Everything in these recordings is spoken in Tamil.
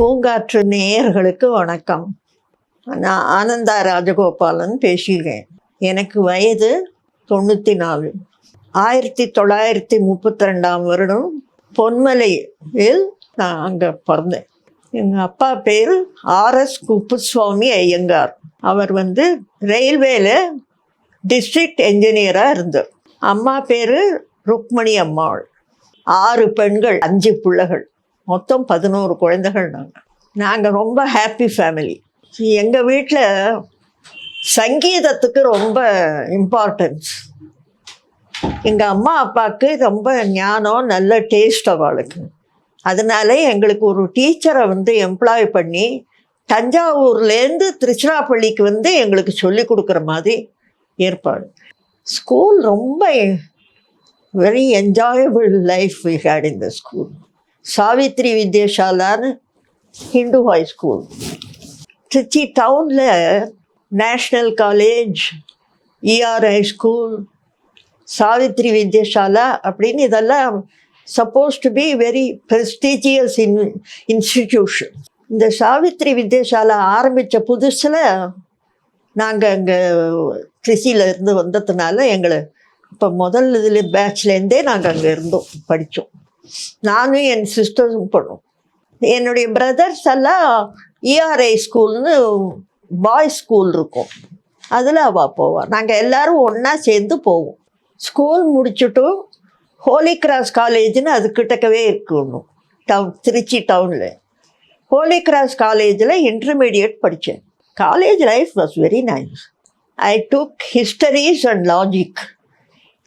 பூங்காற்று நேயர்களுக்கு வணக்கம். நான் ஆனந்தா ராஜகோபாலன் பேசுகிறேன். எனக்கு வயது தொண்ணூற்றி நாலு ஆயிரத்தி தொள்ளாயிரத்தி முப்பத்தி ரெண்டாம் வருடம் பொன்மலையில் நான் அங்கே பிறந்தேன். எங்கள் அப்பா பேர் ஆர்எஸ் குப்புசுவாமி ஐயங்கார். அவர் வந்து ரயில்வேல டிஸ்ட்ரிக்ட் என்ஜினியராக இருந்தார். அம்மா பேர் ருக்மணி அம்மாள். ஆறு பெண்கள் அஞ்சு பிள்ளைகள். மொத்தம் பதினோரு குழந்தைகள் நாங்கள் நாங்கள் ரொம்ப ஹாப்பி ஃபேமிலி எங்கள் வீட்டில் சங்கீதத்துக்கு ரொம்ப இம்பார்ட்டன்ஸ் எங்கள் அம்மா அப்பாவுக்கு ரொம்ப ஞானம் நல்ல டேஸ்ட் அவளுக்கு. அதனால எங்களுக்கு ஒரு டீச்சரை வந்து எம்ப்ளாய் பண்ணி தஞ்சாவூர்லேருந்து திருச்சிராப்பள்ளிக்கு வந்து எங்களுக்கு சொல்லி கொடுக்குற மாதிரி ஏற்பாடு. ஸ்கூல் ரொம்ப very enjoyable life we had in the school Savitri வித்யாசாலான்னு Hindu high school Trichy டவுனில் national college E R high school Savitri Vidyasala அப்படின்னு இதெல்லாம் suppose to be very prestigious in institution இந்த சாவித்ரி வித்யாசாலா ஆரம்பித்த புதுசில் நாங்கள் அங்கே திருச்சியிலேருந்து வந்ததுனால எங்களை இப்போ முதல் இதில் பேட்ச்லேருந்தே நாங்கள் அங்கே இருந்தோம் படித்தோம் நானும் என் சிஸ்டரும் பண்ணோம் என்னுடைய பிரதர்ஸ் எல்லாம் இஆர்ஐ ஸ்கூல்னு பாய்ஸ் ஸ்கூல் இருக்கும். அதில் அவள் போவாள் நாங்கள் எல்லோரும் ஒன்றா சேர்ந்து போவோம். ஸ்கூல் முடிச்சுட்டும் ஹோலி கிராஸ் காலேஜ்னு அது கிட்டக்கவே இருக்கணும். டவுன் திருச்சி டவுனில் ஹோலி கிராஸ் காலேஜில் இன்டர்மீடியட் படித்தேன் college life was very nice I took histories and logic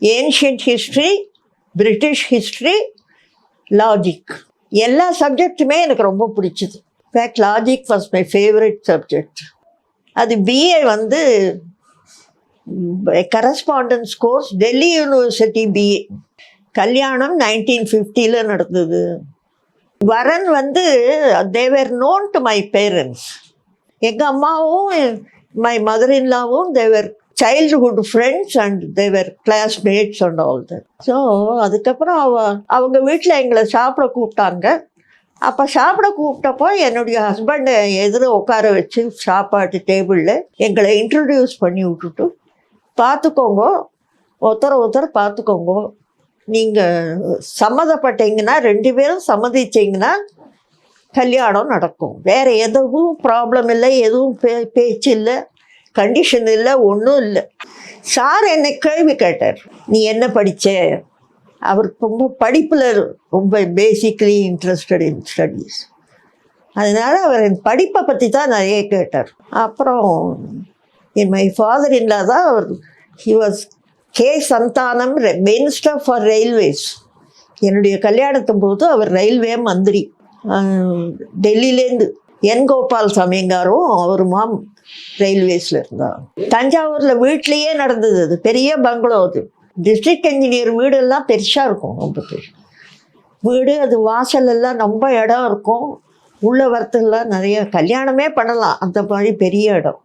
ancient history British history logic எல்லா சப்ஜெக்ட்டுமே எனக்கு ரொம்ப பிடிச்சிது. Fact logic was my favourite subject அது பிஏ வந்து correspondence course Delhi university BA கல்யாணம் நைன்டீன் ஃபிஃப்டியில் நடந்தது. வரன் வந்து they were known to my parents எங்கள் அம்மாவும் my mother இன்லாவும் they were childhood friends and they were classmates and all that so அதுக்கப்புறம் அவ அவங்க வீட்டில் எங்களை சாப்பிட கூப்பிட்டாங்க. அப்போ சாப்பிட கூப்பிட்டப்போ என்னுடைய ஹஸ்பண்டை எதிர உட்கார வச்சு சாப்பாட்டு டேபிளில் எங்களை இன்ட்ரடியூஸ் பண்ணி விட்டுட்டு பார்த்துக்கோங்க ஒருத்தரை ஒருத்தர் பார்த்துக்கோங்க. நீங்கள் சம்மதப்பட்டீங்கன்னா ரெண்டு பேரும் சம்மதிச்சிங்கன்னா கல்யாணம் நடக்கும். வேறு எதுவும் ப்ராப்ளம் இல்லை எதுவும் பே பேச்சு இல்லை. கண்டிஷன் இல்லை ஒன்றும் இல்லை. சார் என்னை கேள்வி கேட்டார். நீ என்ன படித்த அவர் ரொம்ப படிப்பில் ரொம்ப பேசிக்லி இன்ட்ரெஸ்டட் இன் ஸ்டடீஸ் அதனால் அவர் என் படிப்பை பற்றி தான் நிறைய கேட்டார். அப்புறம் என் மை ஃபாதர் இல்லா தான் அவர் he was K Santhanam minister for railways என்னுடைய கல்யாணத்தின் போது அவர் ரயில்வே மந்திரி. டெல்லியிலேருந்து என் கோபால் சாமிங்காரும் அவருமாம் ரயில்வேஸில் இருந்தான் தஞ்சாவூரில் வீட்லேயே நடந்தது அது. பெரிய பங்களோ அது. டிஸ்ட்ரிக்ட் என்ஜினியர் வீடெல்லாம் பெருசாக இருக்கும் ரொம்ப பெரிய வீடு அது வாசல் எல்லாம் ரொம்ப இடம் இருக்கும். உள்ள வரத்துலாம் நிறைய கல்யாணமே பண்ணலாம். அந்த மாதிரி பெரிய இடம்.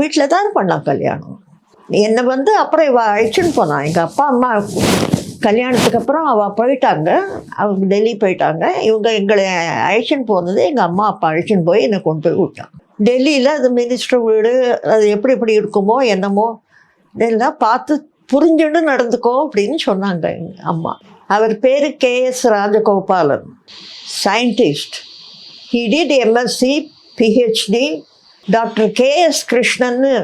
வீட்டில் தான் பண்ணலாம் கல்யாணம். என்னை வந்து அப்புறம் இவ அழைச்சின்னு போனான் எங்கள் அப்பா அம்மா கல்யாணத்துக்கு அப்புறம் அவள் போயிட்டாங்க. அவங்க டெல்லி போயிட்டாங்க. இவங்க எங்களை அழைச்சின்னு போனது எங்கள் அம்மா அப்பா அழைச்சின்னு போய் என்னை கொண்டு போய் விட்டான் டெல்லியில் அது மினிஸ்டர் வீடு அது எப்படி எப்படி இருக்குமோ என்னமோ இதெல்லாம் பார்த்து புரிஞ்சுன்னு நடந்துக்கோ அப்படின்னு சொன்னாங்க எங்கள் அம்மா. அவர் பேர் K S Rajagopalan scientist he did MSc PhD doctor K S கிருஷ்ணன்னு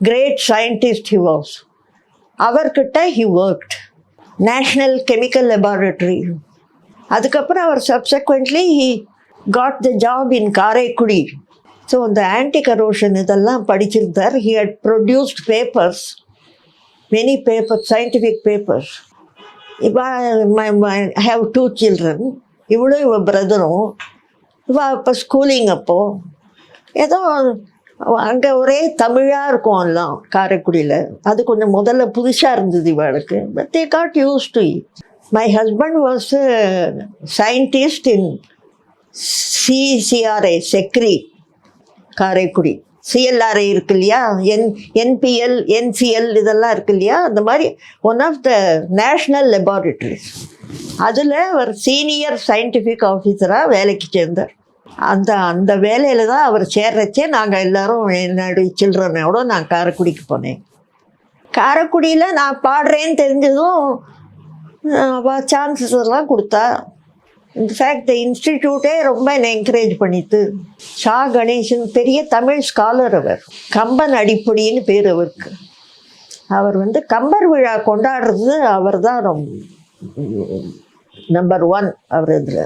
great scientist he was அவர்கிட்ட he worked national chemical laboratory அதுக்கப்புறம் அவர் subsequently he got the job in Karaikudi so இந்த ஆன்டி கரோஷன் இதெல்லாம் படிச்சிருந்தார். He had produced papers many paper scientific papers இப்போ ஐ ஹாவ் டூ சில்ட்ரன் இவ்வளோ இவ பிரதரும் இவ இப்போ ஸ்கூலிங் அப்போது ஏதோ அங்கே ஒரே தமிழாக இருக்கும் எல்லாம் காரைக்குடியில். அது கொஞ்சம் முதல்ல புதுசாக இருந்தது இவளுக்கு. But they got used to my husband was scientist in C C R I CECRI Karaikudi. CLRI இருக்கு இல்லையா என் என்பிஎல் என்சிஎல் இதெல்லாம் இருக்கு இல்லையா அந்த மாதிரி one of the national laboratories அதில் ஒரு சீனியர் சயின்டிஃபிக் ஆஃபீஸராக வேலைக்கு சேர்ந்தார். அந்த அந்த வேலையில் தான் அவர் சேர்றச்சே நாங்கள் எல்லோரும் என்னுடைய சில்ட்ரனோட நான் காரைக்குடிக்கு போனேன். காரைக்குடியில் நான் பாடுறேன்னு தெரிஞ்சதும் சான்சஸ் எல்லாம் கொடுத்தா இன்ஃபேக்ட் இன்ஸ்டிடியூட்டே ரொம்ப என்னை என்கரேஜ் பண்ணித்து ஷா கணேசன் பெரிய தமிழ் ஸ்காலர் அவர். கம்பன் அடிப்படின்னு பேர் அவருக்கு. அவர் வந்து கம்பர் விழா கொண்டாடுறது அவர் தான் நம்பர் ஒன் அவர் இதில்.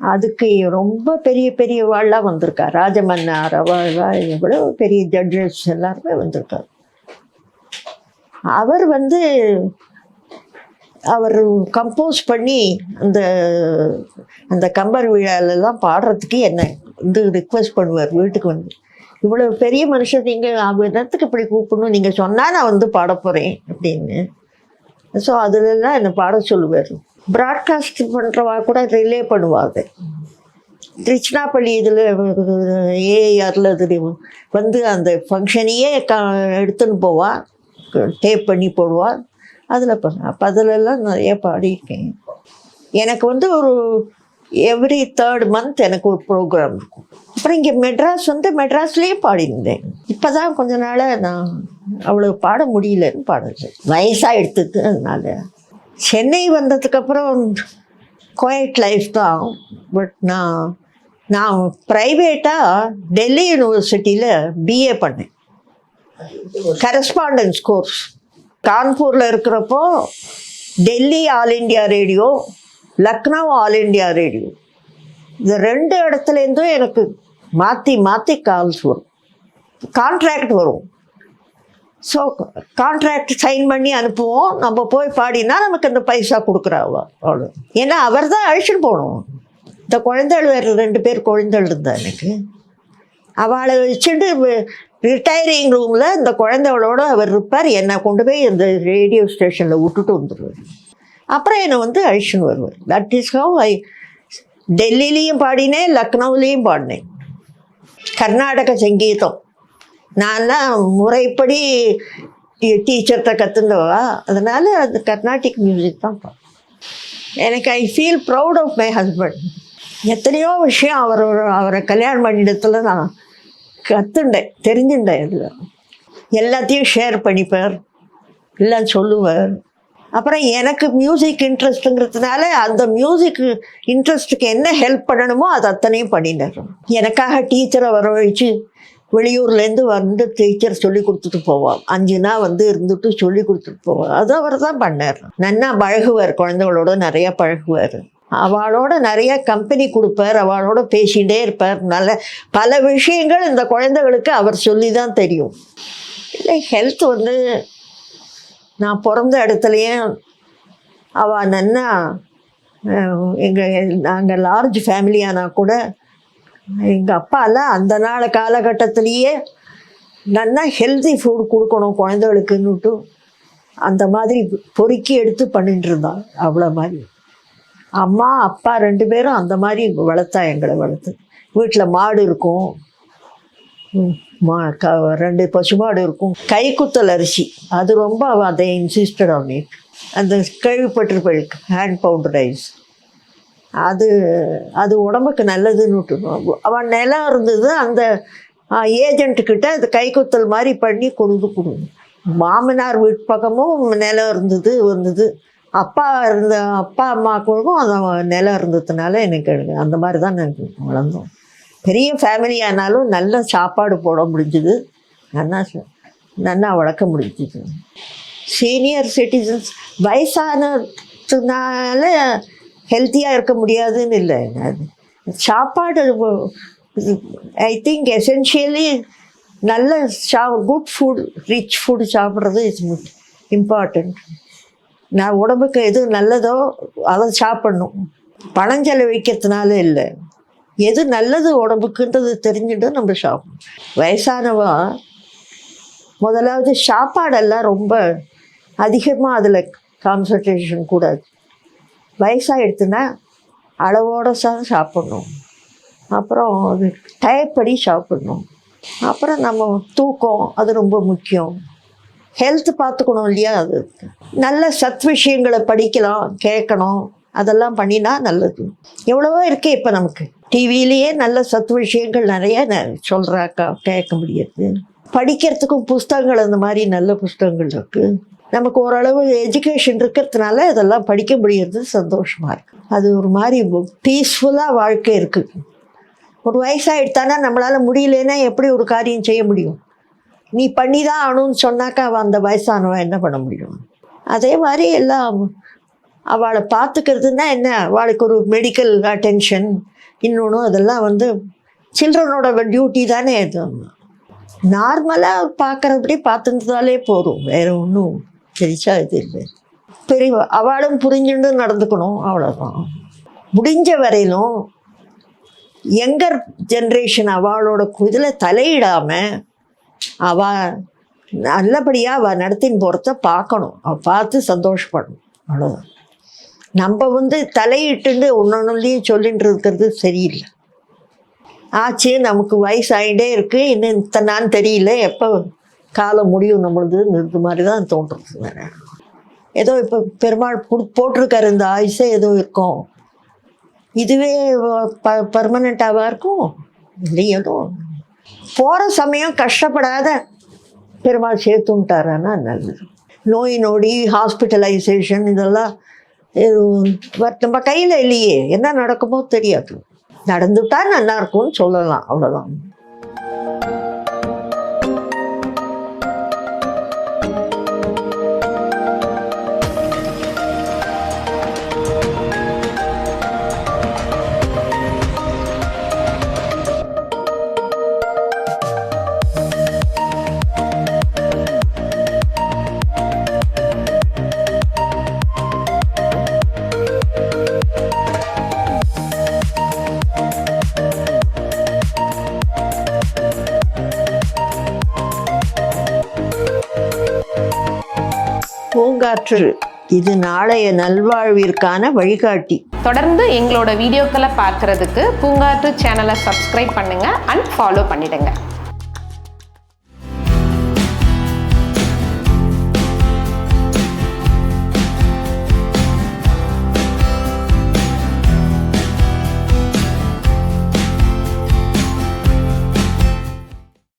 அதுக்கு ரொம்ப பெரிய பெரிய வாள்லாம் வந்திருக்கார். ராஜமன்னார் அவள்லாம் எவ்வளோ பெரிய ஜட்ஜஸ் எல்லாருமே வந்திருக்கார். அவர் வந்து அவர் கம்போஸ் பண்ணி அந்த அந்த கம்பர் விழாலெல்லாம் பாடுறதுக்கு என்ன வந்து ரிக்வெஸ்ட் பண்ணுவார் வீட்டுக்கு வந்து. இவ்வளோ பெரிய மனுஷன் நீங்கள் அவங்க இப்படி கூப்பிடணும்? நீங்கள் சொன்னால் நான் வந்து பாட போகிறேன் அப்படின்னு. ஸோ அதுலலாம் என்னை பாட சொல்லுவார். ப்ராட்காஸ்ட் பண்ணுறவா கூட ரிலே பண்ணுவாங்க திருச்சினாப்பள்ளி இதில் ஏஆரில் இது வந்து அந்த ஃபங்க்ஷனையே க எடுத்துன்னு போவா டேப் பண்ணி போடுவாள் அதில் பண்ண. அப்போ அதிலெல்லாம் நிறைய பாடியிருக்கேன். எனக்கு வந்து ஒரு எவ்ரி தேர்ட் மந்த் எனக்கு ஒரு ப்ரோக்ராம் இருக்கும். அப்புறம் இங்கே மெட்ராஸ் வந்து மெட்ராஸ்லேயே பாடியிருந்தேன். இப்போ தான் கொஞ்ச நாளாக நான் அவ்வளோ பாட முடியலன்னு பாடுறது. வயசாக எடுத்தது அதனால. சென்னை வந்ததுக்கப்புறம் குவைட் லைஃப் தான். பட் நான் நான் ப்ரைவேட்டாக டெல்லி யூனிவர்சிட்டியில் பிஏ பண்ணேன். கரஸ்பாண்டன்ஸ் கோர்ஸ் கான்பூரில் இருக்கிறப்போ Delhi all India radio Lucknow all India radio. இந்த ரெண்டு இடத்துலேருந்தும் எனக்கு மாற்றி மாற்றி கால்ஸ் வரும். கான்ட்ராக்ட் வரும். ஸோ கான்ட்ராக்ட் சைன் பண்ணி அனுப்புவோம். நம்ம போய் பாடினா நமக்கு அந்த பைசா கொடுக்குறாவா அவ்வளோ ஏன்னா அவர் தான் அழைச்சிட்டு போகணும். இந்த குழந்தைகள் வேறு ரெண்டு பேர் குழந்தைகள் இருந்தா எனக்கு. அவளை வச்சுட்டு ரிட்டையரிங் ரூமில் இந்த குழந்தைகளோட அவர் இருப்பார். என்னை கொண்டு போய் இந்த ரேடியோ ஸ்டேஷனில் விட்டுட்டு வந்துடுவார் அப்புறம் என்னை வந்து அழிச்சுன்னு வருவார். தட் இஸ் ஹவ் ஐ டெல்லிலையும் பாடினேன் லக்னௌலேயும் பாடினேன். கர்நாடக சங்கீதம். நான்லாம் முறைப்படி டீச்சர்கிட்ட கற்றுந்தவா அதனால் அது கர்நாடிக் மியூசிக் தான் பாடும் எனக்கு I feel proud of my husband எத்தனையோ விஷயம் அவர் அவரை கல்யாணம் பண்ணிடத்துல நான் கற்றுண்டேன் தெரிஞ்சுட்டேன் இதில் எல்லாத்தையும் ஷேர் பண்ணிப்பார் எல்லாம் சொல்லுவார். அப்புறம் எனக்கு மியூசிக் இன்ட்ரெஸ்ட்டுங்கிறதுனால அந்த மியூசிக் இன்ட்ரெஸ்ட்டுக்கு என்ன ஹெல்ப் பண்ணணுமோ அது அத்தனையும் பண்ணினார். எனக்காக டீச்சரை வரவழைச்சு வெளியூர்லேருந்து வந்து டீச்சர் சொல்லி கொடுத்துட்டு போவாள் அஞ்சு நாள் வந்து இருந்துட்டு சொல்லி கொடுத்துட்டு போவாள் அது அவர் தான் பண்ணார். நன்னா பழகுவார் குழந்தைகளோட நிறையா பழகுவார். அவளோட நிறைய கம்பெனி கொடுப்பார் அவளோட பேசிகிட்டே இருப்பார். நல்ல பல விஷயங்கள் இந்த குழந்தைகளுக்கு அவர் சொல்லி தான் தெரியும். இல்லை ஹெல்த் வந்து நான் பிறந்த இடத்துலையே அவள் நன்னா எங்கள் நாங்கள் லார்ஜ் ஃபேமிலியானா கூட எங்கள் அப்பாலாம் அந்த நாள் காலகட்டத்திலேயே நல்லா ஹெல்த்தி ஃபுட் கொடுக்கணும் குழந்தைகளுக்குன்னுட்டு அந்த மாதிரி பொறுக்கி எடுத்து பண்ணிட்டு இருந்தாள் அவ்வளோ மாதிரி. அம்மா அப்பா ரெண்டு பேரும் அந்த மாதிரி வளர்த்தா எங்களை வளர்த்து. வீட்டில் மாடு இருக்கும். ம், மா க ரெண்டு பசுமாடு இருக்கும். கைக்குத்தல் அரிசி. அது ரொம்ப அதை இன்சிஸ்டட் ஆன் இட் அந்த கேள்விப்பட்டிருப்பேன் ஹேண்ட் பவுண்டர் ரைஸ் அது அது உடம்புக்கு நல்லதுன்னு அவன் நிலம் இருந்தது அந்த ஏஜென்ட்டுக்கிட்ட அது கைக்குத்தல் மாதிரி பண்ணி கொண்டு கொடுங்க. மாமனார் வீட்டு பக்கமும் நிலம் இருந்தது வந்தது அப்பா இருந்த அப்பா அம்மாக்களுக்கும் அந்த நிலம் இருந்ததுனால எனக்கு அந்த மாதிரி தான் நாங்கள் வளர்ந்தோம். பெரிய ஃபேமிலி ஆனாலும் நல்ல சாப்பாடு போட முடிஞ்சுது. நல்லா நல்லா வளர்க்க முடிஞ்சுது. சீனியர் சிட்டிசன்ஸ் வயசானதுனால ஹெல்த்தியாக இருக்க முடியாதுன்னு இல்லை. அது சாப்பாடு ஐ திங்க் எசென்ஷியலி நல்ல சா குட் ஃபுட் ரிச் ஃபுட் சாப்பிட்றது இஸ் இம்பார்ட்டண்ட் நான் உடம்புக்கு எது நல்லதோ அதை சாப்பிடணும். பணம் வைக்கிறதுனால இல்லை. எது நல்லது உடம்புக்குன்றது தெரிஞ்சுட்டு நம்ம சாப்பிடணும். வயசானவா முதலாவது சாப்பாடெல்லாம் ரொம்ப அதிகமாக அதில் கான்சன்ட்ரேஷன் கூடாது. வயசாகிடுச்சுன்னா அளவோட தான் சாப்பிட்ணும். அப்புறம் அது டயப்படி சாப்பிட்ணும். அப்புறம் நம்ம தூக்கம் அது ரொம்ப முக்கியம். ஹெல்த் பார்த்துக்கணும் இல்லையா? அது நல்ல சத் விஷயங்களை படிக்கலாம் கேட்கணும். அதெல்லாம் பண்ணினா நல்லது. எவ்வளவோ இருக்கே இப்போ நமக்கு. டிவியிலேயே நல்ல சத்து விஷயங்கள் நிறைய சொல்கிறாக்கா கேட்க முடியுது. படிக்கிறதுக்கும் புஸ்தகங்கள் அந்த மாதிரி நல்ல புஸ்தகங்கள் இருக்குது நமக்கு ஓரளவு எஜுகேஷன் இருக்கிறதுனால இதெல்லாம் படிக்க முடியறது சந்தோஷமாக இருக்குது அது ஒரு மாதிரி பீஸ்ஃபுல்லாக வாழ்க்கை இருக்குது ஒரு வயசாகிடுத்தானா நம்மளால் முடியலன்னா எப்படி ஒரு காரியம் செய்ய முடியும்? நீ பண்ணி தான் ஆகணும்னு சொன்னாக்கா அவள் அந்த வயசானவன் என்ன பண்ண முடியும்? அதே மாதிரி எல்லாம் அவளை பார்த்துக்கிறதுனா என்ன? அவளுக்கு ஒரு மெடிக்கல் அட்டென்ஷன் இன்னொன்று அதெல்லாம் வந்து சில்ட்ரனோட டியூட்டி தானே அது. நார்மலாக பார்க்குறபடி பார்த்துருந்தாலே போதும். வேறு ஒன்றும் பெரிசா இது இல்லை. பெரிய அவளும் புரிஞ்சுட்டு நடந்துக்கணும். அவ்வளோதான் முடிஞ்ச வரையிலும் யங்கர் ஜென்ரேஷன் அவளோட இதில் தலையிடாமல் அவள் நல்லபடியாக அவள் நடத்தின்னு போகிறத பார்க்கணும். அவள் பார்த்து சந்தோஷப்படணும். அவ்வளோதான் நம்ம வந்து தலையிட்டுண்டு ஒன்றொன்னுலையும் சொல்லிட்டு இருக்கிறது சரியில்லை. ஆச்சு நமக்கு வயசாகிட்டே இருக்குது இன்னும் இத்தனான்னு தெரியல. எப்போ காலம் முடியும் நம்மளுது இது மாதிரி தான் தோன்றுறது வேறு. ஏதோ இப்போ பெருமாள் போட்டிருக்காரு இந்த ஆயுசே ஏதோ இருக்கும். இதுவே ப பர்மனெண்ட்டாக இருக்கும்? இல்லையோ போகிற சமயம் கஷ்டப்படாத பெருமாள் சேர்த்துட்டாரானா நல்லது. நோய் நொடி ஹாஸ்பிட்டலைசேஷன் இதெல்லாம் நம்ம கையில் இல்லையே. என்ன நடக்குமோ தெரியாது. நடந்துட்டா நல்லா இருக்கும்னு சொல்லலாம். அவ்வளோதான் பூங்காற்று இது நாளைய நல்வாழ்விற்கான வழிகாட்டி. தொடர்ந்து எங்களோட வீடியோக்களை பார்க்கறதுக்கு பூங்காற்று சேனலை சப்ஸ்கிரைப் பண்ணுங்க அண்ட் ஃபாலோ பண்ணிடுங்க.